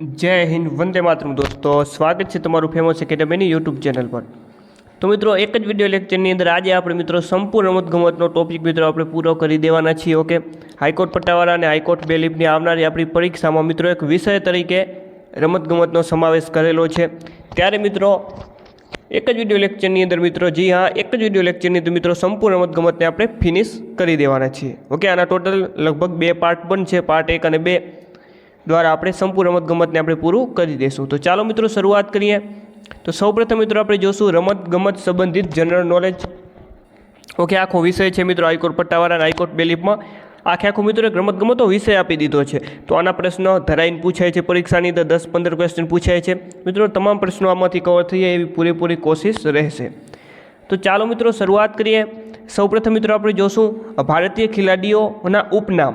જય હિન્દ, વંદે માતરમ દોસ્તો. સ્વાગત છે તમારું ફેમસ એકેડમીની યુટ્યુબ ચેનલ પર. તો મિત્રો, એક જ વીડિયો લેક્ચરની અંદર આજે આપણે મિત્રો સંપૂર્ણ રમતગમતનો ટોપિક મિત્રો આપણે પૂરો કરી દેવાના છીએ ઓકે હાઈકોર્ટ પટ્ટાવાળા અને હાઈકોર્ટ બેલીફની આવનારી આપણી પરીક્ષામાં મિત્રો એક વિષય તરીકે રમતગમતનો સમાવેશ કરેલો છે. ત્યારે મિત્રો, એક જ વીડિયો લેક્ચરની અંદર મિત્રો, જી હા, એક જ વીડિયો લેક્ચરની અંદર મિત્રો સંપૂર્ણ રમતગમતને આપણે ફિનિશ કરી દેવાના છીએ ઓકે આના ટોટલ લગભગ બે પાર્ટ પણ છે પાર્ટ એક અને બે. દ્વારા આપણે સંપૂર્ણ રમતગમતને આપણે પૂરું કરી દઈશું તો ચાલો મિત્રો શરૂઆત કરીએ. તો સૌપ્રથમ મિત્રો આપણે જોશું રમતગમત સંબંધિત જનરલ નોલેજ ઓકે, આખો વિષય છે મિત્રો હાઈકોર્ટ પટ્ટાવાળા હાઈકોર્ટ બેલીફમાં આખે આખો મિત્રો એક રમતગમતો વિષય આપી દીધો છે. તો આના પ્રશ્નો ધરાઈને પૂછાય છે પરીક્ષાની અંદર, દસ પંદર ક્વેશ્ચન પૂછાય છે. મિત્રો તમામ પ્રશ્નો આમાંથી કવર થઈ જાય એવી પૂરેપૂરી કોશિશ રહેશે. તો ચાલો મિત્રો શરૂઆત કરીએ. સૌપ્રથમ મિત્રો આપણે જોશું, ભારતીય ખેલાડીઓના ઉપનામ.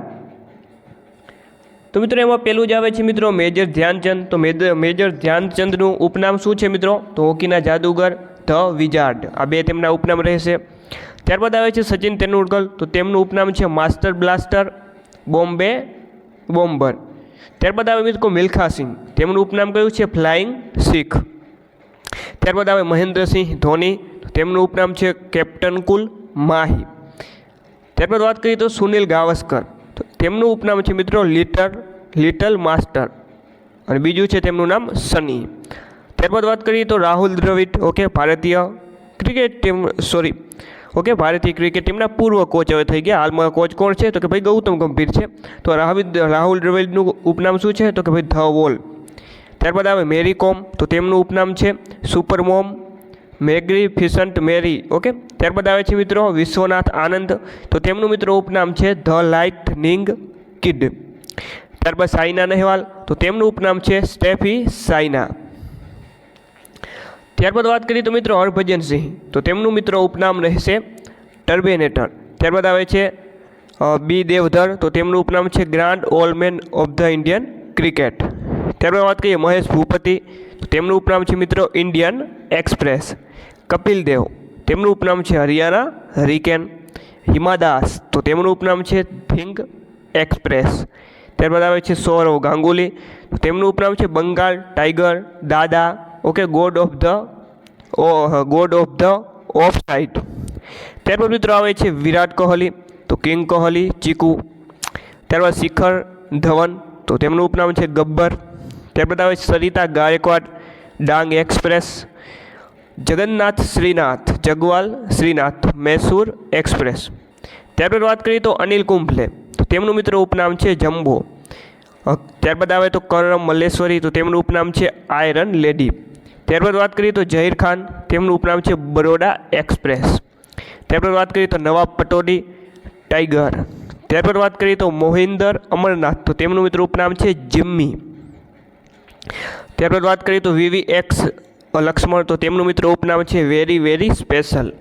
તો મિત્રો એમાં પહેલું જ આવે છે મિત્રો મેજર ધ્યાનચંદ. તો મેજર ધ્યાનચંદનું ઉપનામ શું છે મિત્રો? તો હોકીના જાદુગર ધ વિઝાર્ડ. આ બે તેમના ઉપનામ રહેશે. ત્યારબાદ આવે છે સચિન તેંડુલકર. તો તેમનું ઉપનામ છે માસ્ટર બ્લાસ્ટર, બોમ્બે, બોમ્બર. ત્યારબાદ આવે મિત્રો મિલ્ખા સિંહ. તેમનું ઉપનામ કયું છે? ફ્લાઇંગ શીખ. ત્યારબાદ આવે મહેન્દ્રસિંહ ધોની. તેમનું ઉપનામ છે કેપ્ટન કુલ માહી. ત્યારબાદ વાત કરીએ તો સુનિલ ગાવસ્કર. તો તેમનું ઉપનામ છે મિત્રો લિટર લિટલ માસ્ટર અને બીજું છે તેમનું નામ સની ત્યારબાદ વાત કરીએ તો રાહુલ દ્રવિડ ઓકે ભારતીય ક્રિકેટ ટીમ સોરી ઓકે ભારતીય ક્રિકેટ ટીમના પૂર્વ કોચ હવે થઈ ગયા. હાલમાં કોચ કોણ છે? તો કે ભાઈ ગૌતમ ગંભીર છે. તો રાહુલ રાહુલ દ્રવિડનું ઉપનામ શું છે? તો કે ભાઈ ધ વોલ ત્યારબાદ આવે મેરી કોમ તો તેમનું ઉપનામ છે super mom magnificent Mary okay ત્યારબાદ આવે છે મિત્રો વિશ્વનાથ આનંદ. તો તેમનું મિત્રો ઉપનામ છે ધ લાઇટનિંગ કિડ ત્યારબાદ સાઈના નહેવાલ તો તેમનું ઉપનામ છે સ્ટેફી સાઈના ત્યારબાદ વાત કરીએ તો મિત્રો હરભજન સિંહ તો તેમનું મિત્રો ઉપનામ રહેશે ટર્બેનેટર. ત્યારબાદ આવે છે અ, બી દેવધર તો તેમનું ઉપનામ છે grand old man of the Indian cricket. ત્યારબાદ વાત કરીએ મહેશ ભૂપતિ તો તેમનું ઉપનામ છે મિત્રો ઇન્ડિયન એક્સપ્રેસ. કપિલ દેવ તેમનું ઉપનામ છે હરિયાણા હરિકેન. હિમા દાસ તો તેમનું ઉપનામ છે થિંક એક્સપ્રેસ. ત્યારબાદ આવે છે સૌરવ ગાંગુલી. તેમનું ઉપનામ છે Bengal, tiger, Dada. Okay god of the o god of the off side ત્યારબાદ મિત્રો આવે છે વિરાટ કોહલી, તો કિંગ કોહલી, ચીકુ. ત્યારબાદ શિખર ધવન, તો તેમનું ઉપનામ છે ગબ્બર. ત્યારબાદ આવે છે સરિતા ગાયકવાડ, ડાંગ એક્સપ્રેસ. જગન્નાથ શ્રીનાથ, જગવાલ શ્રીનાથ, મૈસૂર એક્સપ્રેસ. ત્યારબાદ વાત કરીએ તો અનિલ કુંભલે, તો તેમનું મિત્રો ઉપનામ છે જમ્બો. ત્યારબાદ આવે તો કરમ મલ્લેશ્વરી, તો તેમનું ઉપનામ છે આયરન લેડી. ત્યારબાદ વાત કરીએ તો ઝહીર ખાન, તેમનું ઉપનામ છે બરોડા એક્સપ્રેસ. ત્યારબાદ વાત કરીએ તો નવાબ પટોડી, ટાઈગર. ત્યારબાદ વાત કરીએ તો મોહિન્દર અમરનાથ, તો તેમનું મિત્રો ઉપનામ છે જિમ્મી. ત્યારબાદ વાત કરીએ તો વીવી એક્સ લક્ષ્મણ, તો તેમનું મિત્રો ઉપનામ છે વેરી વેરી સ્પેશલ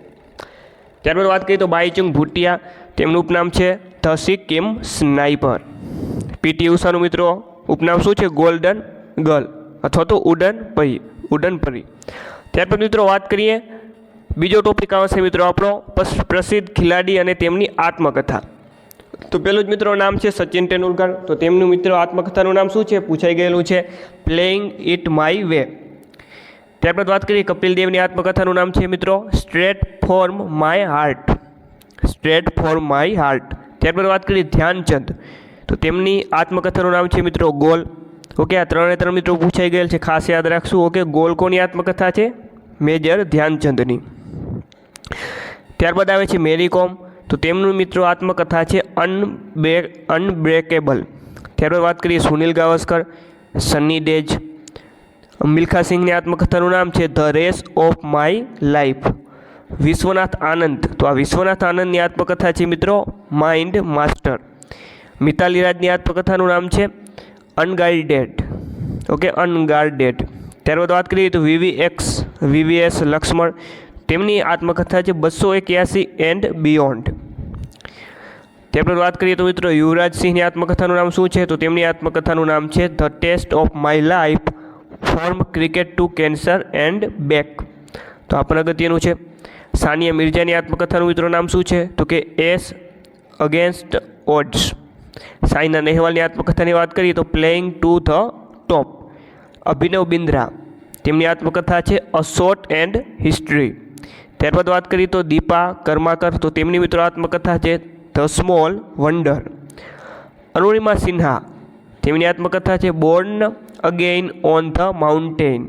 ત્યારબાદ વાત કરીએ તો બાઈચુંગ ભૂટિયા, તેમનું ઉપનામ છે ધ સિક્કિમ સ્નાઈપર. પીટી ઉષાનું મિત્રો, ઉપનામ શું છે? ગોલ્ડન ગર્લ અથવા તો ઉડન પરી ઉડન પરી. ત્યારબાદ મિત્રો વાત કરીએ, બીજો ટોપિક આવશે મિત્રો આપણો પ્રસિદ્ધ ખેલાડી અને તેમની આત્મકથા. તો પહેલું જ મિત્રો નામ છે સચિન તેંડુલકર. તો તેમનું મિત્રો આત્મકથાનું નામ શું છે? પૂછાઈ ગયેલું છે પ્લેઇંગ ઇટ માય વે ત્યારબાદ વાત કરીએ કપિલ દેવની આત્મકથાનું નામ છે મિત્રો straight from my heart straight from my heart ત્યારબાદ વાત કરીએ ધ્યાનચંદ. તો તેમની આત્મકથાનું નામ છે મિત્રો ગોલ. ઓકે, આ ત્રણે ત્રણ મિત્રો પૂછાઈ ગયેલ છે. ખાસ યાદ રાખશું, ઓકે, ગોલ કોની આત્મકથા છે? મેજર ધ્યાનચંદની. ત્યારબાદ આવે છે મેરી કોમ તો તેમનું મિત્રો આત્મકથા છે અનબ્રે અનબ્રેકેબલ. ત્યારબાદ વાત કરીએ સુનિલ ગાવસ્કર, સન્ની ડેજ. મિલ્ખા સિંહની આત્મકથાનું નામ છે the race of my life. Vishwanath Anand. તો આ વિશ્વનાથ આનંદની આત્મકથા છે મિત્રો, માઇન્ડ માસ્ટર. મિતાલી રાજની આત્મકથાનું નામ છે અનગાઇડેડ. ઓકે અનગાર્ડેડ ત્યારબાદ વાત કરીએ તો વીવી એક્સ વીવીએસ લક્ષ્મણ. તેમની આત્મકથા છે બસો એક્યાસી એન્ડ બિયોન્ડ. ત્યારબાદ વાત કરીએ તો મિત્રો યુવરાજ સિંહની આત્મકથાનું નામ શું છે? તો તેમની આત્મકથાનું નામ છે the test of my life, from cricket to cancer and back. તો આ અગત્યનું છે. સાનિયા મિર્જાની આત્મકથાનું મિત્રો નામ શું છે? તો કે એસ અગેન્સ્ટ ઓડ્સ. સાઈના નેહવાલની આત્મકથાની વાત કરીએ તો playing to the top Abhinav Bindra. તેમની આત્મકથા છે અ શોર્ટ એન્ડ હિસ્ટ્રી ત્યારબાદ વાત કરીએ તો દીપા કર્માકર. તો તેમની મિત્રો આત્મકથા છે the small wonder Arunima Sinha. તેમની આત્મકથા છે born again on the mountain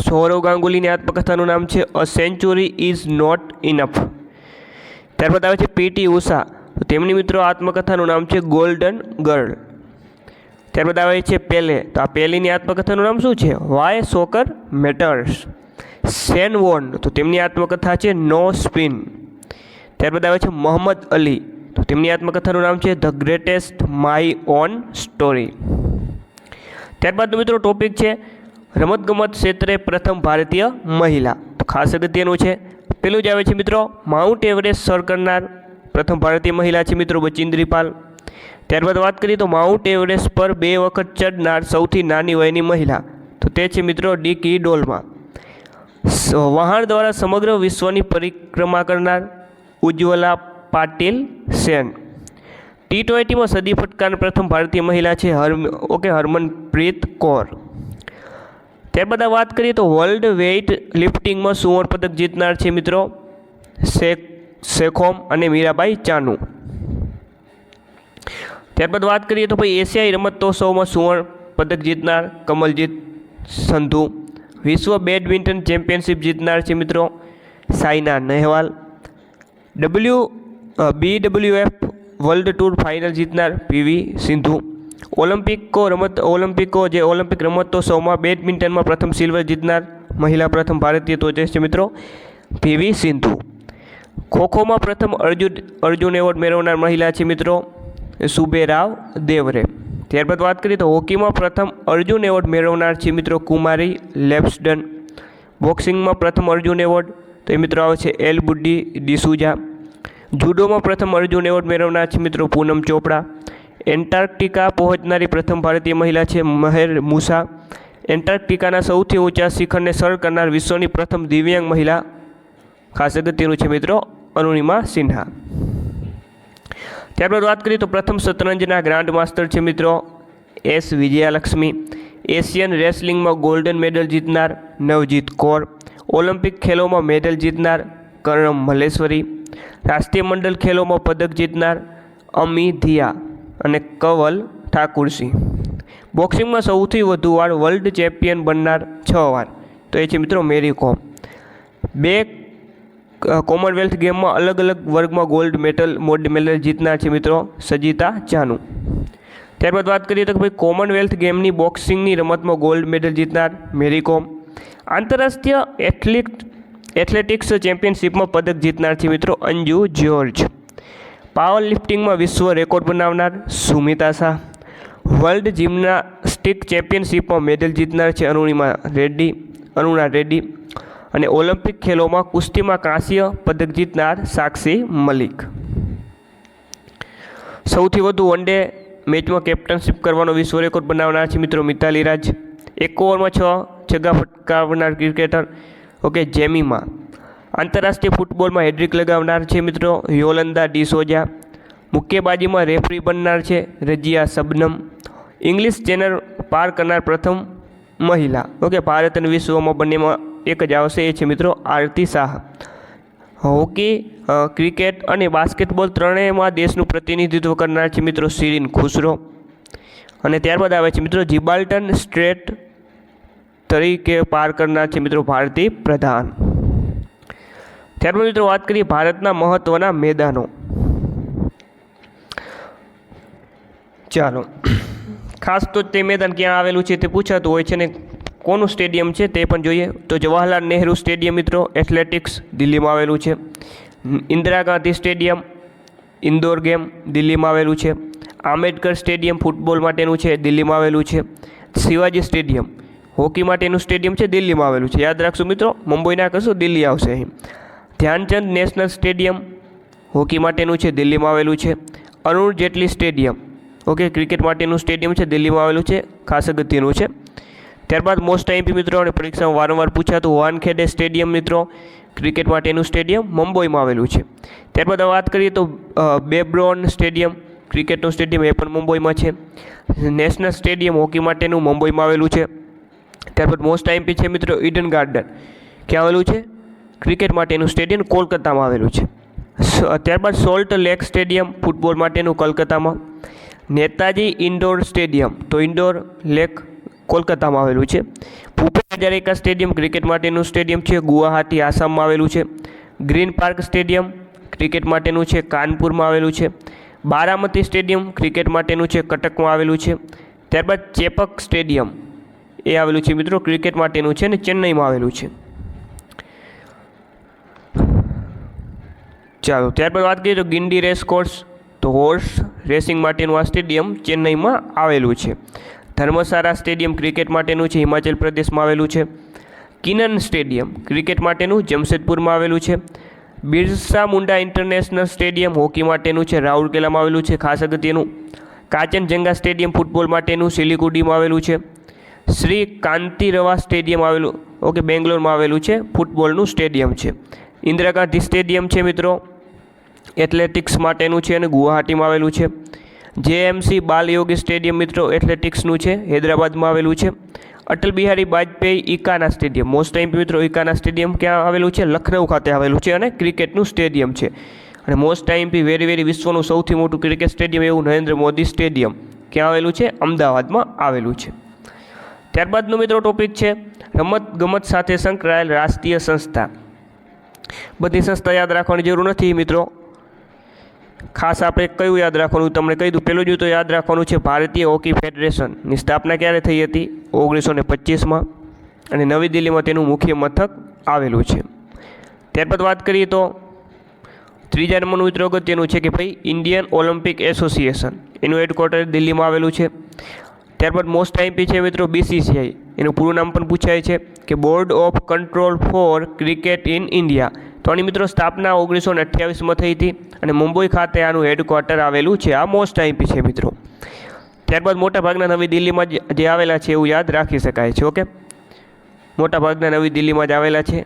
Saurav ગાંગુલીની આત્મકથાનું નામ છે a century is not enough ત્યારબાદ આવે છે પીટી ઉષા તો તેમની મિત્રો આત્મકથાનું નામ છે ગોલ્ડન ગર્લ. ત્યારબાદ આવે છે પેલે. તો આ પેલીની આત્મકથાનું નામ શું છે? Why soccer matters. સેન વોન. તો તેમની આત્મકથા છે નો સ્પિન. ત્યારબાદ આવે છે મોહમ્મદ અલી. તો તેમની આત્મકથાનું નામ છે the greatest my own story. ત્યારબાદ મિત્રો ટોપિક છે રમતગમત ક્ષેત્રે પ્રથમ ભારતીય મહિલા. તો ખાસ અગત્યનું છે. પેલું જ આવે છે મિત્રો માઉન્ટ એવરેસ્ટ સર કરનાર પ્રથમ ભારતીય મહિલા છે મિત્રો બચિન્દ્રી પાલ ત્યારબાદ વાત કરીએ તો માઉન્ટ એવરેસ્ટ પર બે વખત ચડનાર સૌથી નાની વયની મહિલા. તો તે છે મિત્રો ડીકી ડોલમાં. વહાણ દ્વારા સમગ્ર વિશ્વની પરિક્રમા કરનાર ઉજ્જવલા પાટીલ સેન. ટી ટ્વેન્ટીમાં સદી ફટકાર પ્રથમ ભારતીય મહિલા છે હરમ, ઓકે, હરમનપ્રીત કૌર. ત્યારબાદ વાત કરીએ તો વર્લ્ડ વેઇટ લિફ્ટિંગમાં સુવર્ણ પદક જીતનાર છે મિત્રો શેખ શેખોમ અને મીરાબાઈ ચાનુ. ત્યારબાદ વાત કરીએ તો ભાઈ એશિયાઈ રમતોત્સવમાં સુવર્ણ પદક જીતનાર કમલજીત સંધુ. વિશ્વ બેડમિન્ટન ચેમ્પિયનશિપ જીતનાર છે મિત્રો Saina Nehwal. W B W F world tour final જીતનાર પીવી સિંધુ. ઓલિમ્પિકો રમત, ઓલિમ્પિકો જે ઓલિમ્પિક રમતોત્સવમાં બેડમિન્ટનમાં પ્રથમ સિલ્વર જીતનાર મહિલા પ્રથમ ભારતીય તો છે મિત્રો પીવી સિંધુ. ખોખોમાં પ્રથમ અર્જુન અર્જુન એવોર્ડ મેળવનાર મહિલા છે મિત્રો સુબેરાવ દેવરે. ત્યારબાદ વાત કરીએ તો હોકીમાં પ્રથમ અર્જુન એવોર્ડ મેળવનાર છે મિત્રો કુમારી લેપ્સડન. બોક્સિંગમાં પ્રથમ અર્જુન એવોર્ડ તો એ મિત્રો આવે છે એલ બુડ્ડી ડિસુજા. જુડોમાં પ્રથમ અર્જુન એવોર્ડ મેળવનાર છે મિત્રો પૂનમ ચોપડા. એન્ટાર્કટિકા પહોંચનારી પ્રથમ ભારતીય મહિલા છે મહેર મુસા. એન્ટાર્કટિકાના સૌથી ઊંચા શિખરને સર કરનાર વિશ્વની પ્રથમ દિવ્યાંગ મહિલા. ખાસ અગત્યનું છે મિત્રો અરુણિમા સિન્હા. ત્યારબાદ વાત કરીએ તો પ્રથમ શતરંજના ગ્રાન્ડ માસ્ટર છે મિત્રો એસ વિજયાલક્ષ્મી. એશિયન રેસલિંગમાં ગોલ્ડન મેડલ જીતનાર નવજીત કૌર. ઓલિમ્પિક ખેલોમાં મેડલ જીતનાર કર્ણમ મલેશ્વરી રાષ્ટ્રીય મંડળ ખેલોમાં પદક જીતનાર અમી ધિયા અને કવલ ઠાકુરસિંહ. બોક્સિંગમાં સૌથી વધુ વાર વર્લ્ડ ચેમ્પિયન બનનાર છ વાર. તો એ છે મિત્રો મેરી કોમ. બે કોમનવેલ્થ ગેમમાં અલગ અલગ વર્ગમાં ગોલ્ડ મેડલ મોડ મેડલ જીતનાર છે મિત્રો સજીતા ચાનુ ત્યારબાદ વાત કરીએ તો ભાઈ કોમનવેલ્થ ગેમની બોક્સિંગની રમતમાં ગોલ્ડ મેડલ જીતનાર મેરી કોમ આંતરરાષ્ટ્રીય એથ્લેટ એથ્લેટિક્સ ચેમ્પિયનશિપમાં પદક જીતનાર છે મિત્રો અંજુ જ્યોર્જ. પાવર લિફ્ટિંગમાં વિશ્વ રેકોર્ડ બનાવનાર સુમિતા શાહ. વર્લ્ડ જિમ્નાસ્ટિક ચેમ્પિયનશિપમાં મેડલ જીતનાર છે અરુણિમા રેડ્ડી, અરુણા રેડ્ડી. અને ઓલિમ્પિક ખેલોમાં કુસ્તીમાં કાંસ્ય પદક જીતનાર સાક્ષી મલિક. સૌથી વધુ વન ડે મેચમાં કેપ્ટનશિપ કરવાનો વિશ્વ રેકોર્ડ બનાવનાર છે મિત્રો મિતાલી રાજ એક ઓવરમાં છ છગ્ગા ફટકાવનાર ક્રિકેટર, ઓકે, જેમીમાં. આંતરરાષ્ટ્રીય ફૂટબોલમાં હેડ્રિક લગાવનાર છે મિત્રો યોલંદા ડિસોજા મુક્કેબાજીમાં રેફરી બનનાર છે રજિયા શબનમ ઇંગ્લિશ ચેનલ પાર કરનાર પ્રથમ મહિલા, ઓકે, ભારત અને વિશ્વમાં બંનેમાં એક જ આવશે. એ છે મિત્રો આરતી શાહ. હોકી ક્રિકેટ અને બાસ્કેટબોલ ત્રણેયમાં દેશનું પ્રતિનિધિત્વ કરનાર છે મિત્રો શિરીન ખુસરો. અને ત્યારબાદ આવે છે મિત્રો જીબાલ્ટન સ્ટ્રેટ તરીકે પાર કરનાર છે મિત્રો ભારતી પ્રધાન. ત્યારબાદ મિત્રો વાત કરીએ ભારતના મહત્ત્વના મેદાનો. ચાલો. ખાસ તો તે મેદાન ક્યાં આવેલું છે તે પૂછાતું હોય છે ને કોનું સ્ટેડિયમ છે તે પણ જોઈએ. તો જવાહરલાલ નહેરુ સ્ટેડિયમ મિત્રો, એથ્લેટિક્સ દિલ્હીમાં આવેલું છે. Indira Gandhi stadium, indoor game દિલ્હીમાં આવેલું છે. આંબેડકર સ્ટેડિયમ ફૂટબોલ માટેનું છે, દિલ્હીમાં આવેલું છે. શિવાજી સ્ટેડિયમ, હોકી માટેનું સ્ટેડિયમ છે, દિલ્હીમાં આવેલું છે. યાદ રાખશું મિત્રો મુંબઈના કરશું, દિલ્હી આવશે અહીં. ધ્યાનચંદ નેશનલ સ્ટેડિયમ, હોકી માટેનું છે, દિલ્હીમાં આવેલું છે. Arun Jaitley stadium, okay, cricket માટેનું સ્ટેડિયમ છે, દિલ્હીમાં આવેલું છે. ખાસ અગત્યનું છે. ત્યારબાદ મોસ્ટ આઈપી મિત્રો અને પરીક્ષામાં વારંવાર પૂછાતું વાનખેડે સ્ટેડિયમ મિત્રો ક્રિકેટ માટેનું સ્ટેડિયમ મુંબઈમાં આવેલું છે. ત્યારબાદ વાત કરીએ તો બેબ્રોન સ્ટેડિયમ ક્રિકેટનું સ્ટેડિયમ એ પણ મુંબઈમાં છે. નેશનલ સ્ટેડિયમ હોકી માટેનું મુંબઈમાં આવેલું છે. ત્યારબાદ મોસ્ટ આઈએમપી છે મિત્રો ઈડન ગાર્ડન ક્યાં આવેલું છે? ક્રિકેટ માટેનું સ્ટેડિયમ કોલકાતામાં આવેલું છે. ત્યારબાદ સોલ્ટ લેક સ્ટેડિયમ ફૂટબોલ માટેનું કલકત્તામાં નેતાજી ઇન્ડોર સ્ટેડિયમ તો ઇન્ડોર લેક કોલકાતામાં આવેલું છે. ભૂપેન હજારિકા સ્ટેડિયમ ક્રિકેટ માટેનું સ્ટેડિયમ છે. ગુવાહાટી આસામમાં આવેલું છે. ગ્રીન પાર્ક સ્ટેડિયમ ક્રિકેટ માટેનું છે. કાનપુરમાં આવેલું છે. બારામતી સ્ટેડિયમ ક્રિકેટ માટેનું છે. કટકમાં આવેલું છે. ત્યારબાદ ચેપક સ્ટેડિયમ એ આવેલું છે મિત્રો. ક્રિકેટ માટેનું છે ને ચેન્નઈમાં આવેલું છે. ચાલો, ત્યારબાદ વાત કરીએ તો ગિંડી રેસ કોર્સ તો હોર્સ રેસિંગ માટેનું આ સ્ટેડિયમ ચેન્નઈમાં આવેલું છે. ધર્મશાળા સ્ટેડિયમ ક્રિકેટ માટેનું છે હિમાચલ પ્રદેશમાં આવેલું છે. કિનન સ્ટેડિયમ ક્રિકેટ માટેનું જમશેદપુરમાં આવેલું છે. Birsa Munda international stadium hockey માટેનું છે. રાઉરકેલામાં આવેલું છે. ખાસ અગત્યનું કાચનજંગા સ્ટેડિયમ ફૂટબોલ માટેનું સિલિગુડીમાં આવેલું છે. શ્રી કાંતિરવા સ્ટેડિયમ આવેલું, ઓકે, બેંગ્લોરમાં આવેલું છે. ફૂટબોલનું સ્ટેડિયમ છે. ઇન્દિરા ગાંધી સ્ટેડિયમ છે મિત્રો. એથ્લેટિક્સ માટેનું છે અને ગુવાહાટીમાં આવેલું છે. જેએમસી બાલયોગી સ્ટેડિયમ મિત્રો એથ્લેટિક્સનું છે, હૈદરાબાદમાં આવેલું છે. Atal Bihari Vajpayee Ekana stadium. Most time મિત્રો ઇકાના સ્ટેડિયમ ક્યાં આવેલું છે? લખનઉ ખાતે આવેલું છે અને ક્રિકેટનું સ્ટેડિયમ છે. અને મોસ્ટ ટાઈમ પી વેરી વેરી વિશ્વનું સૌથી મોટું ક્રિકેટ સ્ટેડિયમ એવું નરેન્દ્ર મોદી સ્ટેડિયમ ક્યાં આવેલું છે? અમદાવાદમાં આવેલું છે. ત્યારબાદનો મિત્રો ટોપિક છે, રમત ગમત સાથે સંકળાયેલ રાષ્ટ્રીય સંસ્થા. બધી સંસ્થા યાદ રાખવાની જરૂર નથી મિત્રો. ખાસ આપણે કયું યાદ રાખવાનું? તમને કહી દઉં, પહેલું જ તો યાદ રાખવાનું છે ભારતીય હોકી ફેડરેશનની સ્થાપના ક્યારે થઈ હતી? ઓગણીસો ને પચીસમાં. અને નવી દિલ્હીમાં તેનું મુખ્ય મથક આવેલું છે. ત્યારબાદ વાત કરીએ તો ત્રીજા નંબરનું મિત્રો અગત્યનું છે કે ભાઈ, ઇન્ડિયન ઓલિમ્પિક એસોસિએશન. એનું હેડક્વાર્ટર દિલ્હીમાં આવેલું છે. ત્યારબાદ મોસ્ટ આઈપી છે મિત્રો બીસીસીઆઈ એનું પૂરું નામ પણ પૂછાય છે કે board of control for cricket in India. તો આની મિત્રો સ્થાપના ઓગણીસો ને અઠ્યાવીસમાં થઈ હતી અને મુંબઈ ખાતે આનું હેડક્વાર્ટર આવેલું છે. આ મોસ્ટ આઈપી છે મિત્રો. ત્યારબાદ મોટાભાગના નવી દિલ્હીમાં જે આવેલા છે એવું યાદ રાખી શકાય છે, ઓકે? મોટાભાગના નવી દિલ્હીમાં જ આવેલા છે.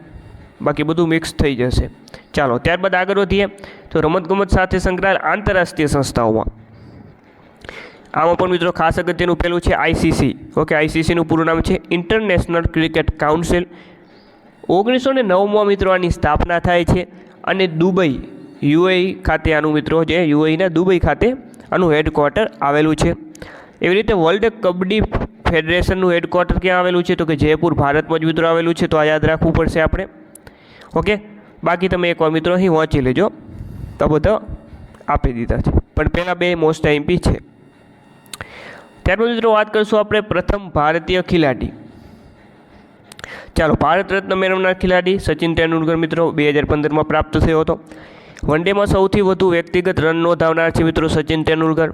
બાકી બધું મિક્સ થઈ જશે. ચાલો, ત્યારબાદ આગળ વધીએ. તો રમતગમત સાથે સંકળાયેલ આંતરરાષ્ટ્રીય સંસ્થાઓમાં. આમાં પણ મિત્રો ખાસ અગત્યનું પહેલું છે આઈસીસી ઓકે? આઈસીસીનું પૂરું નામ છે ઇન્ટરનેશનલ ક્રિકેટ કાઉન્સિલ ઓગણીસો ને નવમાં મિત્રો આની સ્થાપના થાય છે અને દુબઈ, યુએઈ ખાતે આનું મિત્રો જે યુએઈના દુબઈ ખાતે આનું હેડક્વાર્ટર આવેલું છે. એવી રીતે વર્લ્ડ કબડ્ડી ફેડરેશનનું હેડક્વાર્ટર ક્યાં આવેલું છે? તો કે જયપુર, ભારતમાં જ મિત્રો આવેલું છે. તો આ યાદ રાખવું પડશે આપણે. ઓકે? બાકી તમે એકવાર મિત્રો અહીં વાંચી લેજો. તો બધા આપી દીધા છે. પણ પહેલાં બે મોસ્ટ આઈમ્પી છે. ત્યારબાદ મિત્રો વાત કરીશું આપણે પ્રથમ ભારતીય ખેલાડી. ચાલો ભારત રત્ન મેળવનાર ખેલાડી સચિન તેંડુલકર મિત્રો બે હજાર પંદરમાં પ્રાપ્ત થયો હતો. વન ડેમાં સૌથી વધુ વ્યક્તિગત રન નોંધાવનાર છે મિત્રો સચિન તેંડુલકર.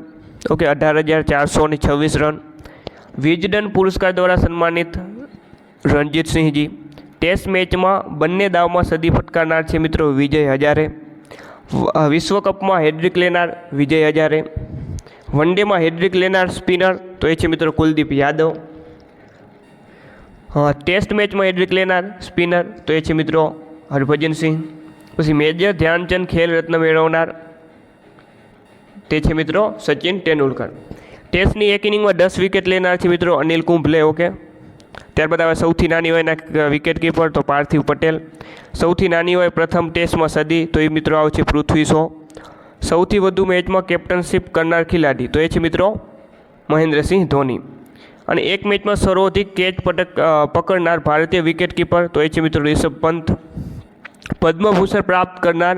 ઓકે, અઢાર હજાર ચારસો ને છવ્વીસ રન. વિજડન પુરસ્કાર દ્વારા સન્માનિત રણજીતસિંહજી ટેસ્ટ મેચમાં બંને દાવમાં સદી ફટકારનાર છે મિત્રો વિજય હજારે. વિશ્વકપમાં હેડ્રિક લેનાર વિજય હજારે. વન ડેમાં હેડ્રિક લેનાર સ્પિનર તો એ છે મિત્રો કુલદીપ યાદવ. ટેસ્ટ મેચમાં હેડ્રિક લેનાર સ્પિનર તો એ છે મિત્રો હરભજન સિંહ. પછી મેજર ધ્યાનચંદ ખેલ રત્ન મેળવનાર. તે છે મિત્રો સચિન તેંડુલકર. ટેસ્ટની એક ઇનિંગમાં દસ વિકેટ લેનાર છે મિત્રો અનિલ કુંભલે ઓકે ત્યારબાદ આવે સૌથી નાની વયના વિકેટ કીપર તો પાર્થિવ પટેલ. સૌથી નાની હોય પ્રથમ ટેસ્ટમાં સદી, તો એ મિત્રો આવે છે પૃથ્વી શો. સૌથી વધુ મેચમાં કેપ્ટનશીપ કરનાર ખેલાડી, તો એ છે મિત્રો મહેન્દ્રસિંહ ધોની. અને એક મેચમાં સર્વાધિક કેચ પટક પકડનાર ભારતીય વિકેટ કીપર તો એ છે મિત્રો રિષભ પંત. પદ્મભૂષણ પ્રાપ્ત કરનાર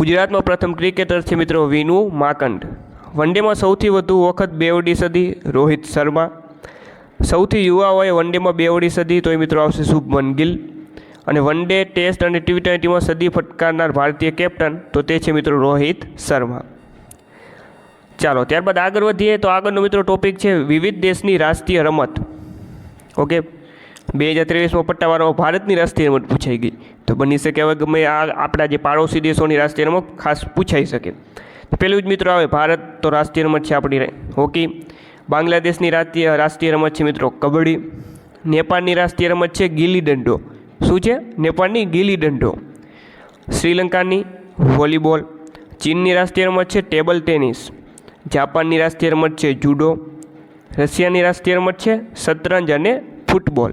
ગુજરાતમાં પ્રથમ ક્રિકેટર છે મિત્રો વિનુ માકંડ. વનડેમાં સૌથી વધુ વખત બેવડી સદી રોહિત શર્મા. સૌથી યુવા હોય વનડેમાં બેવડી સદી, તો એ મિત્રો આવશે શુભમન ગિલ. અને વન ડે ટેસ્ટ અને ટી ટ્વેન્ટીમાં સદી ફટકારનાર ભારતીય કેપ્ટન તો તે છે મિત્રો રોહિત શર્મા. ચાલો, ત્યારબાદ આગળ વધીએ તો આગળનો મિત્રો ટોપિક છે વિવિધ દેશની રાષ્ટ્રીય રમત. ઓકે બે હજાર ત્રેવીસમાં પટ્ટાવાળો ભારતની રાષ્ટ્રીય રમત પૂછાઈ ગઈ. તો બની શકે હવે ગમે આ આપણા જે પાડોશી દેશોની રાષ્ટ્રીય રમત ખાસ પૂછાઈ શકે. પેલું જ મિત્રો આવે, ભારત તો રાષ્ટ્રીય રમત છે આપણી હોકી બાંગ્લાદેશની રાષ્ટ્રીય રાષ્ટ્રીય રમત છે મિત્રો કબડ્ડી. નેપાળની રાષ્ટ્રીય રમત છે ગીલી દંડો. શું છે? નેપાળની ગીલી દંડો. શ્રીલંકાની વોલીબોલ. ચીનની રાષ્ટ્રીય રમત છે ટેબલ ટેનિસ. જાપાનની રાષ્ટ્રીય રમત છે જુડો, રશિયાની રાષ્ટ્રીય રમત છે શતરંજ અને ફૂટબોલ.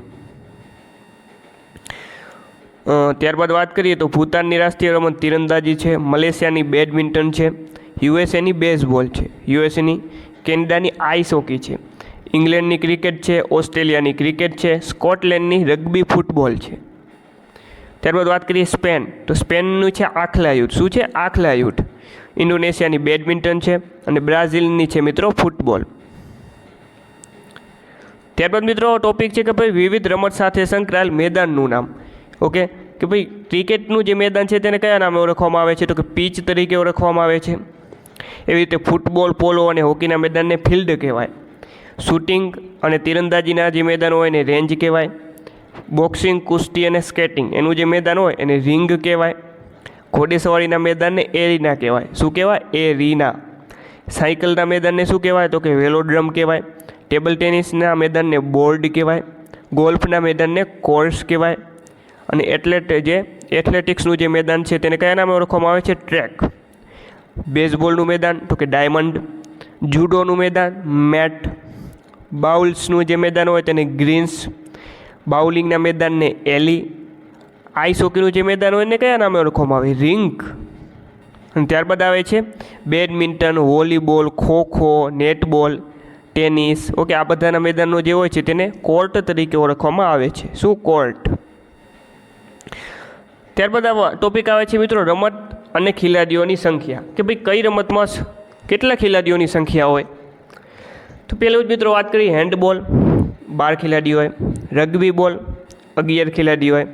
ત્યારબાદ વાત કરીએ તો ભૂતાનની રાષ્ટ્રીય રમત તીરંદાજી છે, મલેશિયાની બેડમિન્ટન છે, યુએસએની બેઝબોલ છે, યુએસએની કેનેડાની આઈસ હોકી છે, ઇંગ્લેન્ડની ક્રિકેટ છે, ઓસ્ટ્રેલિયાની ક્રિકેટ છે, સ્કોટલેન્ડની રગ્બી ફૂટબોલ છે. ત્યારબાદ વાત કરીએ સ્પેન, તો સ્પેનનું છે આખલા યુદ્ધ. શું છે? આખલા યુદ્ધ. ઇન્ડોનેશિયાની બેડમિન્ટન છે અને બ્રાઝિલની છે મિત્રો ફૂટબોલ. ત્યારબાદ મિત્રો ટોપિક છે કે ભાઈ વિવિધ રમત સાથે સંકળાયેલ મેદાનનું નામ. ઓકે કે ભાઈ ક્રિકેટનું જે મેદાન છે તેને કયા નામે ઓળખવામાં આવે છે? તો કે પીચ તરીકે ઓળખવામાં આવે છે. એવી રીતે ફૂટબોલ, પોલો અને હોકીના મેદાનને ફિલ્ડ કહેવાય. શૂટિંગ અને તીરંદાજીના જે મેદાન હોય એને રેન્જ કહેવાય. બોક્સિંગ, કુસ્તી અને સ્કેટિંગ એનું જે મેદાન હોય એને રિંગ કહેવાય. ઘોડેસવારીના મેદાનને એરીના કહેવાય. શું કહેવાય? એરીના. સાયકલના મેદાનને શું કહેવાય? તો કે વેલોડ્રમ કહેવાય. ટેબલ ટેનિસના મેદાનને બોર્ડ કહેવાય. ગોલ્ફના મેદાનને કોર્સ કહેવાય. અને એથ્લેટ જે, એથ્લેટિક્સનું જે મેદાન છે તેને કયા નામે ઓળખવામાં આવે છે? ટ્રેક. બેઝબોલનું મેદાન, તો કે ડાયમંડ. જુડોનું મેદાન, મેટ. બાઉલ્સનું જે મેદાન હોય તેને ગ્રીન્સ. બાઉલિંગના મેદાનને એલી. આઈસ હોકીનું જે મેદાન હોય એને કયા નામે ઓળખવામાં આવે? રિંક અને ત્યારબાદ આવે છે badminton, volleyball, kho kho, netball, tennis. Okay, આ બધાના મેદાનો જે હોય છે તેને કોર્ટ તરીકે ઓળખવામાં આવે છે. શું કોર્ટ? ત્યારબાદ આ ટોપિક આવે છે મિત્રો રમત અને ખેલાડીઓની સંખ્યા. કે ભાઈ કઈ રમતમાં કેટલા ખેલાડીઓની સંખ્યા હોય? તો પહેલું જ મિત્રો વાત કરીએ હેન્ડબોલ. બાર ખેલાડીઓ હોય, રગ્બી બોલ, અગિયાર ખેલાડી હોય.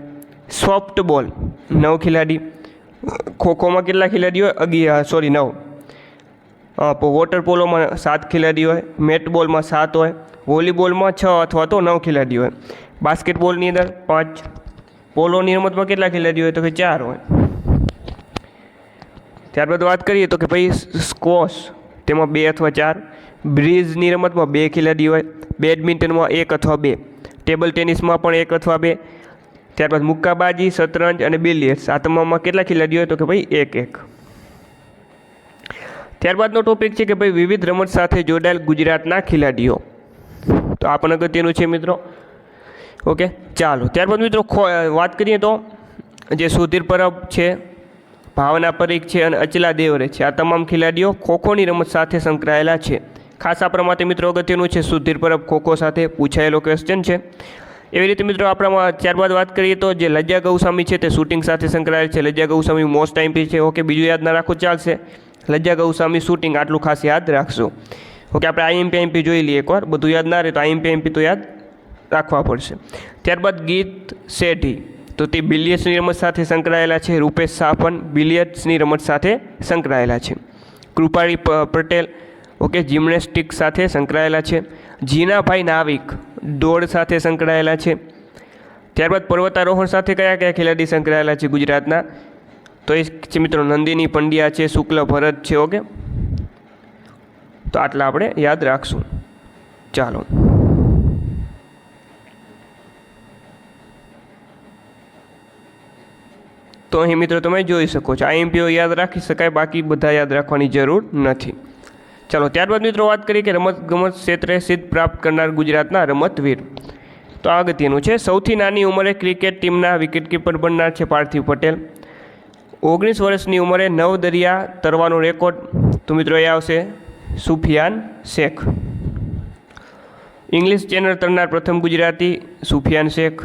સોફ્ટ બોલ. નવ ખેલાડી. ખોખોમાં કેટલા ખેલાડી હોય? અગિયાર સોરી નવ. વોટર પોલોમાં સાત ખેલાડી હોય મેટ બોલમાં સાત હોય વોલીબોલમાં છ અથવા તો નવ ખેલાડી હોય. બાસ્કેટબોલની અંદર પાંચ. પોલોની રમતમાં કેટલા ખેલાડી હોય? તો કે ચાર હોય. ત્યારબાદ વાત કરીએ તો કે ભાઈ સ્કોશ તેમાં બે અથવા ચાર. બ્રિજની રમતમાં બે ખેલાડી હોય બેડમિન્ટનમાં એક અથવા બે. ટેબલ ટેનિસમાં પણ એક અથવા બે. ત્યારબાદ મુક્કાબાજી, શતરંજ અને બિલિયર્સ આ તમામમાં કેટલા ખેલાડીઓ તો કે ભાઈ એક એક? ત્યારબાદનો ટોપિક છે કે ભાઈ વિવિધ રમત સાથે જોડાયેલ ગુજરાતના ખેલાડીઓ. તો આ પણ અગત્યનું છે મિત્રો? ઓકે, ચાલો. ત્યારબાદ મિત્રો વાત કરીએ તો જે સુધીર પરબ છે, ભાવના પરીખ છે અને અચલા દેવરે છે. આ તમામ ખેલાડીઓ ખોખોની રમત સાથે સંકળાયેલા છે. ખાસ આપણા માટે મિત્રો અગત્યનું છે, સુધીર પરબ ખોખો સાથે પૂછાયેલો ક્વેશ્ચન છે. એવી રીતે મિત્રો આપણામાં ત્યારબાદ વાત કરીએ તો જે લજ્જા ગૌસ્વામી છે તે શૂટિંગ સાથે સંકળાયેલ છે. લજ્જા ગૌસ્વામી મોસ્ટ ટાઈમપી છે. ઓકે, બીજું યાદ ના રાખો, ચાલશે. લજ્જા ગૌસ્વામી શૂટિંગ આટલું ખાસ યાદ રાખશો. ઓકે, આપણે આઈએમપી આઈએમપી જોઈ લઈએ એકવાર. બધું યાદ ના રહે તો આઈએમપી આઈએમપી તો યાદ રાખવા પડશે. ત્યારબાદ ગીત શેઠી. તો તે બિલિયર્સની રમત સાથે સંકળાયેલા છે. રૂપેશ શાહ પણ બિલિયર્ડ્સની રમત સાથે સંકળાયેલા છે. કૃપાળી પટેલ, ઓકે જિમ્નેસ્ટિક સાથે સંકળાયેલા છે. જીનાભાઈ નાવિક દોડ સાથે સંકળાયેલા છે. ત્યારબાદ પર્વતારોહણ સાથે કયા કયા ખેલાડી સંકળાયેલા છે ગુજરાતના? તો એ મિત્રો નંદિની પંડ્યા છે, શુક્લ ભરત છે, ઓકે? તો આટલા આપણે યાદ રાખશું. ચાલો. તો અહીં મિત્રો તમે જોઈ શકો છો આઈએમપીઓ યાદ રાખી શકાય, બાકી બધા યાદ રાખવાની જરૂર નથી. ચાલો, ત્યારબાદ મિત્રો વાત કરીએ કે રમત ગમત ક્ષેત્રે સિદ્ધ પ્રાપ્ત કરનાર ગુજરાતના રમતવીર. તો આ અગત્યનું છે. સૌથી નાની ઉંમરે ક્રિકેટ ટીમના વિકેટકીપર બનનાર છે પાર્થિવ પટેલ. ઓગણીસ વર્ષની ઉંમરે નવ દરિયા તરવાનો રેકોર્ડ. તો મિત્રો, એ આવશે સુફિયાન શેખ. ઇંગ્લિશ ચેનલ તરનાર પ્રથમ ગુજરાતી સુફિયાન શેખ.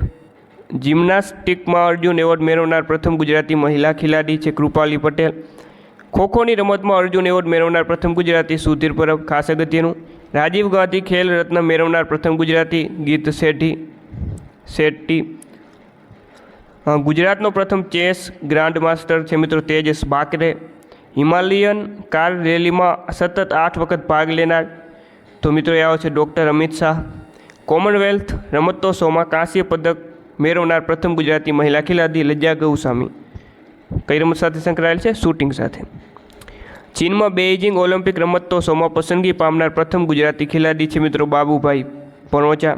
જિમ્નાસ્ટિકમાં અર્જુન એવોર્ડ મેળવનાર પ્રથમ ગુજરાતી મહિલા ખેલાડી છે કૃપાલી પટેલ. ખોખોની રમતમાં અર્જુન એવોર્ડ મેળવનાર પ્રથમ ગુજરાતી સુધીર પરબ ખાસ અગત્યનું રાજીવ ગાંધી ખેલ રત્ન મેળવનાર પ્રથમ ગુજરાતી ગીત શેઠી, શેટ્ટી. ગુજરાતનો પ્રથમ ચેસ ગ્રાન્ડ માસ્ટર છે મિત્રો તેજસ બાકરે. હિમાલયન કાર રેલીમાં સતત આઠ વખત ભાગ લેનાર. તો મિત્રો એ આવે છે ડૉક્ટર અમિત શાહ. કોમનવેલ્થ રમતોત્સવમાં કાંસ્ય પદક મેળવનાર પ્રથમ ગુજરાતી મહિલા ખેલાડી લજ્જા ગૌસ્વામી કઈ રમત સાથે સંકળાયેલ છે? શૂટિંગ સાથે. ચીનમાં બેઇજિંગ ઓલિમ્પિક રમતોત્સવમાં પસંદગી પામનાર પ્રથમ ગુજરાતી ખેલાડી છે મિત્રો બાબુભાઈ પણોચા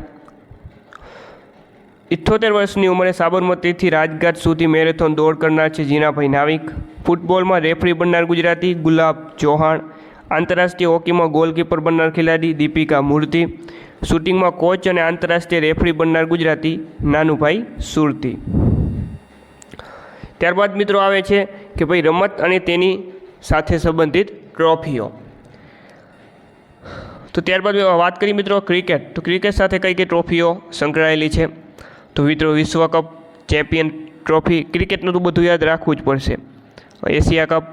ઇઠ્ઠોતેર વર્ષની ઉંમરે સાબરમતીથી રાજઘાટ સુધી મેરેથોન દોડ કરનાર છે જીનાભાઈ નાવિક. ફૂટબોલમાં રેફરી બનનાર ગુજરાતી ગુલાબ ચૌહાણ. આંતરરાષ્ટ્રીય હોકીમાં ગોલકીપર બનનાર ખેલાડી દીપિકા મૂર્તિ. શૂટિંગમાં કોચ અને આંતરરાષ્ટ્રીય રેફરી બનનાર ગુજરાતી નાનુભાઈ સુરતી. ત્યારબાદ મિત્રો આવે છે કે ભાઈ રમત અને તેની સાથે સંબંધિત ટ્રોફીઓ તો ત્યારબાદ વાત કરીએ મિત્રો ક્રિકેટ તો ક્રિકેટ સાથે કઈ કઈ ટ્રોફીઓ સંકળાયેલી છે? તો મિત્રો વિશ્વ કપ ચેમ્પિયન ટ્રોફી ક્રિકેટનું તો બધું યાદ રાખવું જ પડશે. એશિયા કપ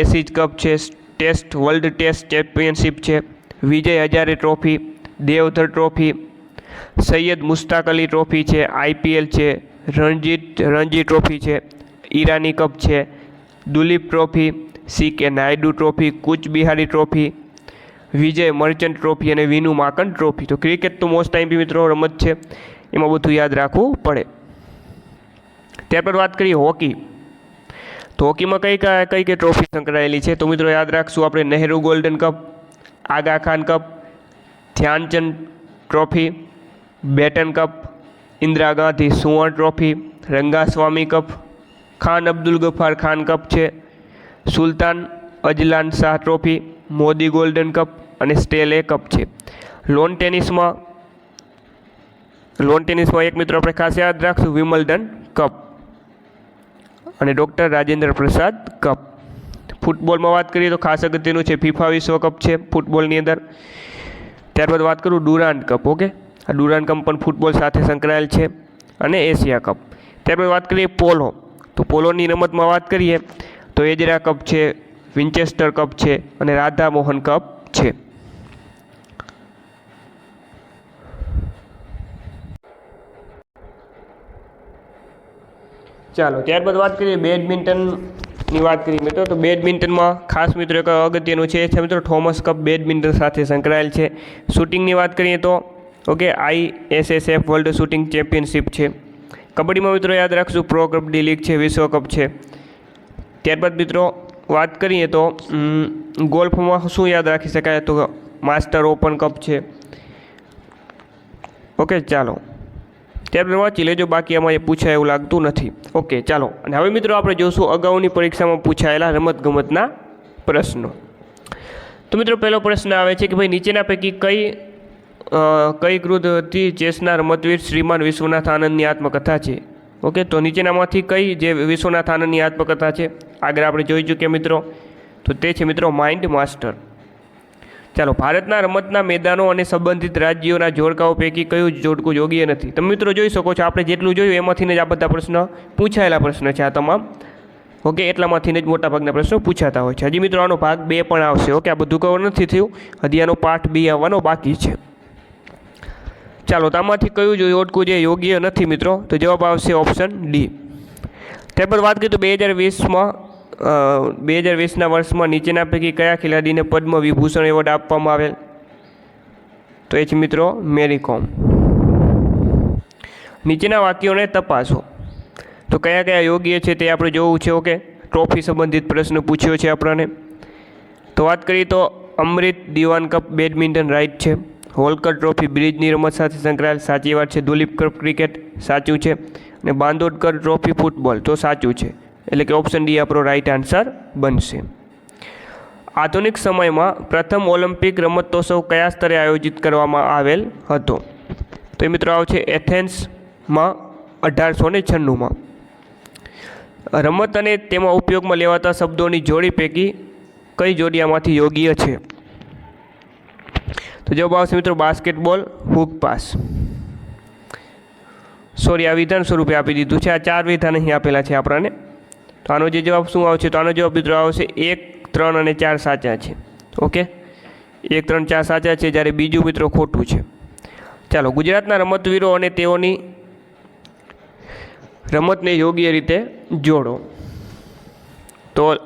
એસીજ કપ છે ટેસ્ટ વર્લ્ડ ટેસ્ટ ચેમ્પિયનશિપ છે, Vijay Hazare trophy Deodhar trophy Syed Mushtaq Ali trophy છે આઈપીએલ છે, રણજીત, રણજી ટ્રોફી છે, ઈરાની કપ છે, Duleep trophy C K Nayudu trophy Cooch Behar trophy, Vijay Merchant trophy અને વિનુ માકન ટ્રોફી. તો cricket તો મોસ્ટ ટાઈમ મિત્રો રમત છે. એમાં બધું યાદ રાખવું પડે. ત્યારબાદ વાત કરીએ હોકી. તો હોકીમાં કઈ કઈ કઈ કઈ ટ્રોફી સંકળાયેલી છે? તો મિત્રો યાદ રાખશું આપણે Nehru golden cup, Aga Khan cup, Dhyanchand trophy, Beighton cup, Indira Gandhi સુવર્ણ trophy, Rangaswamy cup, Khan Abdul Ghaffar Khan cup છે. Sultan, Azlan Shah trophy, Modi golden cup અને સ્ટેલ કપ છે. લોન ટેનિસમાં લોન ટેનિસમાં એક મિત્રો આપણે ખાસ યાદ રાખશું વિમલ્ડન કપ. અને ડૉક્ટર રાજેન્દ્ર પ્રસાદ કપ. ફૂટબોલમાં વાત કરીએ તો ખાસ અગત્યનું છે, ફિફા વિશ્વ કપ છે ફૂટબોલની અંદર. ત્યારબાદ વાત કરું ડુરાન્ડ કપ, ઓકે? આ ડુરાન્ડ કપ પણ ફૂટબોલ સાથે સંકળાયેલ છે અને એશિયા કપ. ત્યારબાદ વાત કરીએ પોલો. તો પોલોની રમતમાં વાત કરીએ તો એજરા કપ છે, વિન્ચેસ્ટર કપ છે અને રાધા મોહન કપ છે. ચાલો, ત્યારબાદ વાત કરીએ બેડમિન્ટનની વાત કરીએ મિત્રો. તો બેડમિન્ટનમાં ખાસ મિત્રો એક અગત્યનું છે છે મિત્રો, થોમસ કપ બેડમિન્ટન સાથે સંકળાયેલ છે. શૂટિંગની વાત કરીએ તો, okay, I S S F world shooting championship છે. કબડ્ડીમાં મિત્રો યાદ રાખશું, પ્રો કબડ્ડી લીગ છે, વિશ્વ કપ છે. ત્યારબાદ મિત્રો વાત કરીએ તો ગોલ્ફમાં શું યાદ રાખી શકાય તો માસ્ટર ઓપન કપ છે. ઓકે, ચાલો. ત્યારબાદ વાંચી લેજો, બાકી એ પૂછાય એવું લાગતું નથી. ઓકે, ચાલો. અને હવે મિત્રો આપણે જોશું અગાઉની પરીક્ષામાં પૂછાયેલા રમતગમતના પ્રશ્નો. તો મિત્રો પહેલો પ્રશ્ન આવે છે કે ભાઈ, નીચેના પૈકી કઈ કઈ કૃત હતી ચેસના રમતવીર શ્રીમાન વિશ્વનાથ આનંદની આત્મકથા છે? ઓકે, તો નીચેનામાંથી કઈ જે વિશ્વનાથ આનંદની આત્મકથા છે, આગળ આપણે જોઈ ચૂક્યા મિત્રો. તો તે છે મિત્રો માઇન્ડ માસ્ટર ચાલો, ભારતના રમતના મેદાનો અને સંબંધિત રાજ્યોના જોડકાઓ પૈકી કયું જોડકું યોગ્ય નથી? તમે મિત્રો જોઈ શકો છો, આપણે જેટલું જોયું એમાંથીને જ આ બધા પ્રશ્ન પૂછાયેલા પ્રશ્ન છે આ તમામ. ઓકે એટલામાંથીને જ મોટાભાગના પ્રશ્નો પૂછાતા હોય છે. હજી મિત્રો આનો ભાગ બે પણ આવશે. ઓકે, આ બધું કવર નથી થયું. હજી આનો પાઠ બી આવવાનો બાકી છે. ચાલો, તો આમાંથી કયું જો યોટકું જે યોગ્ય નથી મિત્રો, તો જવાબ આવશે ઓપ્શન ડી ત્યારબાદ વાત કરીએ તો બે હજાર વીસમાં બે હજાર વીસના વર્ષમાં નીચેના પૈકી કયા ખેલાડીને પદ્મ વિભૂષણ એવોર્ડ આપવામાં આવેલ? તો એ છે મિત્રો મેરી કોમ નીચેના વાક્યોને તપાસો. તો કયા કયા યોગ્ય છે તે આપણે જોવું છે, ઓકે? ટ્રોફી સંબંધિત પ્રશ્ન પૂછ્યો છે આપણને. તો વાત કરીએ તો અમૃત દિવાન કપ બેડમિન્ટન રાઇટ છે. હોલકર ટ્રોફી બ્રિજની રમત સાથે સંકળાયેલ સાચી વાત છે. દુલીપ કપ ક્રિકેટ સાચું છે અને બાંદોડકર ટ્રોફી ફૂટબોલ તો સાચું છે. એટલે કે ઓપ્શન ડી આપણો રાઈટ આન્સર બનશે. આધુનિક સમયમાં પ્રથમ ઓલિમ્પિક રમતોત્સવ કયા સ્તરે આયોજિત કરવામાં આવેલ હતો? તો એ મિત્રો આવશે એથેન્સમાં અઢારસો ને છન્નુંમાં. રમત અને તેમાં ઉપયોગમાં લેવાતા શબ્દોની જોડી પૈકી કઈ જોડી આમાંથી યોગ્ય છે? તો જવાબ આવશે મિત્રો બાસ્કેટબોલ હુક પાસ સોરી આ વિધાન સ્વરૂપે આપી દીધું છે. આ ચાર વિધાન અહીં આપેલા છે આપણને. તો આનો જે જવાબ શું આવશે? તો આનો જવાબ મિત્રો આવશે એક, ત્રણ અને ચાર સાચા છે. ઓકે? એક, ત્રણ, ચાર સાચા છે જ્યારે બીજું મિત્રો ખોટું છે. ચાલો, ગુજરાતના રમતવીરો અને તેઓની રમતને યોગ્ય રીતે જોડો. તો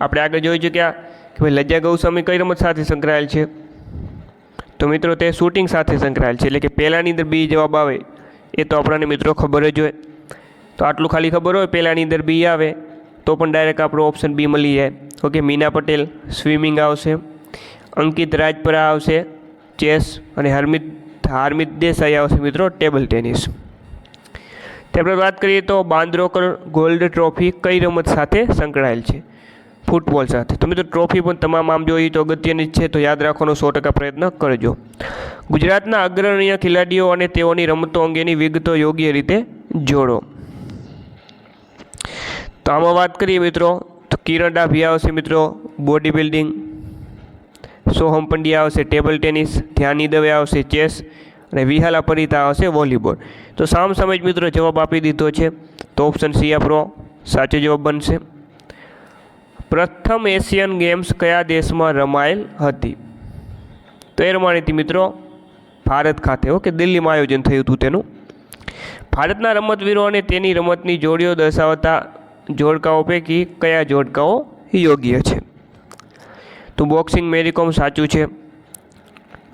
આપણે આગળ જોઈ ચૂક્યા કે ભાઈ લજ્જા ગૌસ્વામી કઈ રમત સાથે સંકળાયેલ છે? તો મિત્રો, તે શૂટિંગ સાથે સંકળાયેલ છે. એટલે કે પહેલાંની અંદર બી જવાબ આવે, એ તો આપણને મિત્રો ખબર જ હોય. તો આટલું ખાલી ખબર હોય, પહેલાંની અંદર બી આવે, તો પણ ડાયરેક્ટ આપણો ઓપ્શન બી મળી જાય. ઓકે મીના પટેલ સ્વિમિંગ આવશે. અંકિત રાજપરા આવશે, ચેસ અને હરમિત, હાર્મિત દેસાઈ આવશે મિત્રો ટેબલ ટેનિસ ત્યારબાદ વાત કરીએ તો બાંદ્રોકર ગોલ્ડ ટ્રોફી કઈ રમત સાથે સંકળાયેલ છે? ફૂટબોલ સાથે. તો મિત્રો ટ્રોફી પણ તમામ આમ જોઈએ તો અગત્યની છે, તો યાદ રાખવાનો સો ટકા પ્રયત્ન કરજો. ગુજરાતના અગ્રણીય ખેલાડીઓ અને તેઓની રમતો અંગેની વિગતો યોગ્ય રીતે જોડો. તો આમાં વાત કરીએ મિત્રો, તો કિરણ ડાભી આવશે મિત્રો બોડી બિલ્ડિંગ સોહમ પંડ્યા આવશે ટેબલ ટેનિસ ધ્યાની દવે આવશે ચેસ અને વિહાલા પરિતા આવશે વોલીબોલ તો સામ સામે જ મિત્રો જવાબ આપી દીધો છે. તો ઓપ્શન સી આપણો સાચો જવાબ બનશે. પ્રથમ એશિયન ગેમ્સ કયા દેશમાં રમાયેલ હતી? તો એ રમાણીતી મિત્રો ભારત ખાતે, ઓકે, દિલ્હીમાં આયોજન થયું હતું તેનું. ભારતના રમતવીરો અને તેની રમતની જોડીઓ દર્શાવતા જોડકાઓ પૈકી કયા જોડકાઓ યોગ્ય છે? તો બોક્સિંગ મેરીકોમ સાચું છે.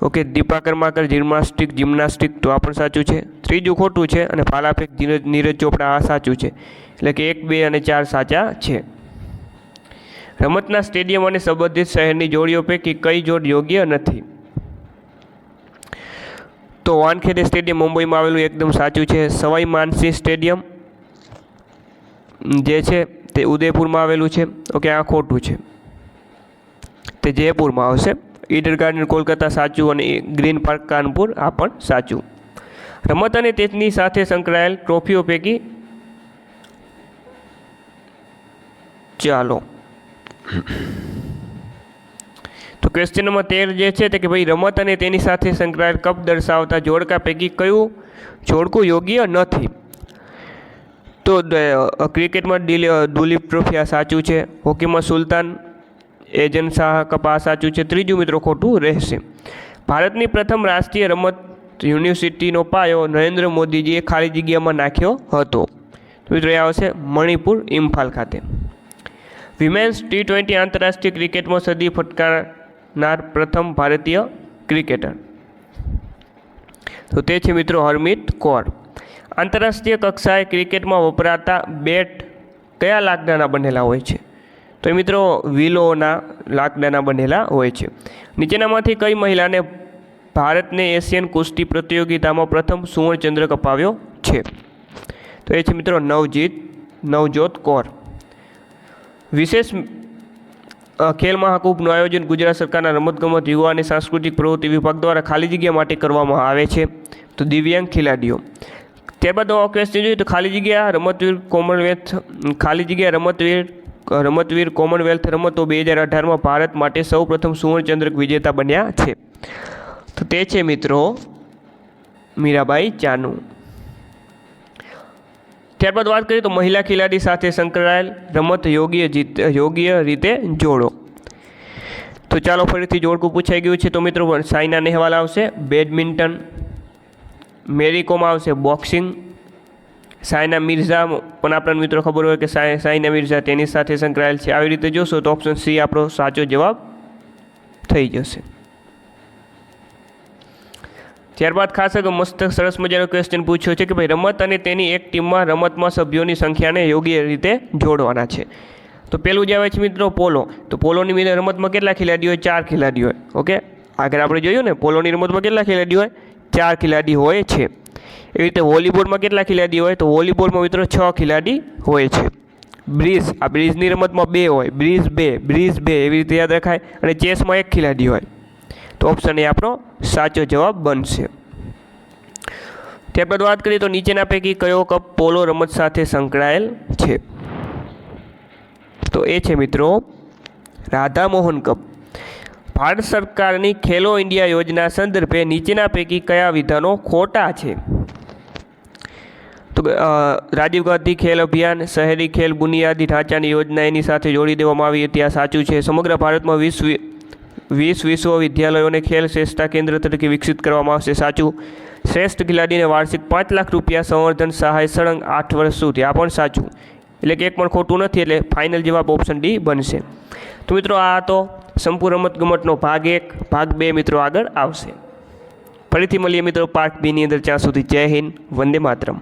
Okay Dipa Karmakar gymnastic gymnastic તો આ પણ સાચું છે. ત્રીજું ખોટું છે અને ફાલાફેક નીરજ ચોપડા આ સાચું છે. એટલે કે એક, બે અને ચાર સાચા છે. રમતના સ્ટેડિયમ અને સંબંધિત શહેરની જોડીઓ પૈકી કઈ જોડ યોગ્ય નથી? તો વાનખેડે સ્ટેડિયમ મુંબઈમાં આવેલું એકદમ સાચું છે. સવાઈ માનસિંહ સ્ટેડિયમ, જે છે તે ઉદયપુરમાં આવેલું છે. ઓકે, આ ખોટું છે. તે જયપુરમાં આવશે. ઈડર ગાર્ડન કોલકાતા સાચું અને ગ્રીન પાર્ક કાનપુર, આ પણ સાચું. રમત અને તેની સાથે સંકળાયેલ ટ્રોફીઓ પૈકી ચાલો. તો ક્વેશ્ચન નંબર તેર જે છે તે કે ભાઈ રમત અને તેની સાથે સંકળાયેલ કપ દર્શાવતા જોડકા પૈકી કયું જોડકું યોગ્ય નથી? તો ક્રિકેટમાં ડિલ દુલીપ ટ્રોફી આ સાચું છે. હોકીમાં સુલતાન એજન શાહ કપ આ સાચું છે. ત્રીજું મિત્રો ખોટું રહેશે. ભારતની પ્રથમ રાષ્ટ્રીય રમત યુનિવર્સિટીનો પાયો નરેન્દ્ર મોદીજીએ ખાલી જગ્યામાં નાખ્યો હતો. મિત્રો એ આવશે મણિપુર ઇમ્ફાલ ખાતે. વિમેન્સ ટી ટ્વેન્ટી આંતરરાષ્ટ્રીય ક્રિકેટમાં સદી ફટકારનાર પ્રથમ ભારતીય ક્રિકેટર. તો તે છે મિત્રો હરમિત કૌર. આંતરરાષ્ટ્રીય કક્ષાએ ક્રિકેટમાં વપરાતા બેટ કયા લાકડાના બનેલા હોય છે? તો મિત્રો વિલોના લાકડાના બનેલા હોય છે. નીચેનામાંથી કઈ મહિલાને ભારતને એશિયન કુસ્તી પ્રતિયોગિતામાં પ્રથમ સુવર્ણચંદ્રક અપાવ્યો છે? તો એ છે મિત્રો નવજીત, નવજોત કૌર. વિશેષ ખેલ મહાકુંભનું આયોજન ગુજરાત સરકારના રમતગમત, યુવા અને સાંસ્કૃતિક પ્રવૃત્તિ વિભાગ દ્વારા ખાલી જગ્યા માટે કરવામાં આવે છે. તો દિવ્યાંગ ખેલાડીઓ ત્યારબાદ નવો ક્વેશ્ચન જોઈએ તો ખાલી જગ્યા, રમતવીર કોમનવેલ્થ, ખાલી જગ્યા, રમતવીર રમતવીર કોમનવેલ્થ રમતો બે હજાર અઢારમાં ભારત માટે સૌપ્રથમ સુવર્ણચંદ્રક વિજેતા બન્યા છે. તો તે છે મિત્રો, મીરાબાઈ ચાનુ. ત્યારબાદ વાત કરીએ તો મહિલા ખેલાડી સાથે સંકળાયેલ રમત યોગ્ય જીત યોગ્ય રીતે જોડો. તો ચાલો ફરીથી જોડકું પૂછાઈ ગયું છે. તો મિત્રો, સાયના નેહવાલ આવશે, બેડમિન્ટન મેરીકોમ આવશે, બોક્સિંગ. સાયના મિર્ઝા, પણ આપણા મિત્રો ખબર હોય કે સાય સાયના મિર્ઝા તેની સાથે સંકળાયેલ છે. આવી રીતે જોશો તો ઓપ્શન સી આપણો સાચો જવાબ થઈ જશે. ત્યારબાદ ખાસ એક મસ્ત સરસ મજાનો ક્વેશ્ચન પૂછ્યો છે કે ભાઈ રમત અને તેની એક ટીમમાં રમતમાં સભ્યોની સંખ્યાને યોગ્ય રીતે જોડવાના છે. તો પેલું જે આવે છે મિત્રો પોલો. તો પોલોની મિત્રો રમતમાં કેટલા ખેલાડીઓ હોય? ચાર ખેલાડીઓ હોય. ઓકે? આગળ આપણે જોયું ને, પોલોની રમતમાં કેટલા ખેલાડીઓ હોય? ચાર ખેલાડી હોય છે. એવી રીતે વોલીબોલમાં કેટલા ખેલાડી હોય? તો વોલીબોલમાં મિત્રો છ ખેલાડી હોય છે. બ્રિજ. આ બ્રિજની રમતમાં બે હોય. બ્રિજ બે બ્રિજ બે એવી રીતે યાદ રખાય. અને ચેસમાં એક ખેલાડી હોય. તો ઓપ્શન એ આપણો સાચો જવાબ બનશે. ત્યારબાદ વાત કરીએ તો નીચેના પૈકી કયો કપ પોલો રમત સાથે સંકળાયેલ છે? તો એ છે મિત્રો રાધા મોહન કપ. ભારત સરકારની ખેલો ઇન્ડિયા યોજના સંદર્ભે નીચેના પૈકી કયા વિધાનો ખોટા છે? તો રાજીવ ગાંધી ખેલ અભિયાન, શહેરી ખેલ બુનિયાદી ઢાંચાની યોજના એની સાથે જોડી દેવામાં આવી હતી. આ સાચું છે. સમગ્ર ભારતમાં વીસ વીસ વિશ્વવિદ્યાલયોને ખેલ શ્રેષ્ઠતા કેન્દ્ર તરીકે વિકસિત કરવામાં આવશે. સાચું? શ્રેષ્ઠ ખેલાડીને વાર્ષિક પાંચ લાખ રૂપિયા સંવર્ધન સહાય સળંગ આઠ વર્ષ સુધી. આ પણ સાચું. એટલે કે એક પણ ખોટું નથી, એટલે ફાઇનલ જવાબ ઓપ્શન ડી બનશે. તો મિત્રો, આ હતો સંપૂર્ણ રમતગમતનો ભાગ એક. ભાગ બે મિત્રો આગળ આવશે. ફરીથી મળીએ મિત્રો પાર્ટ બીની અંદર. જ્યાં સુધી જય હિન્દ, વંદે માતરમ.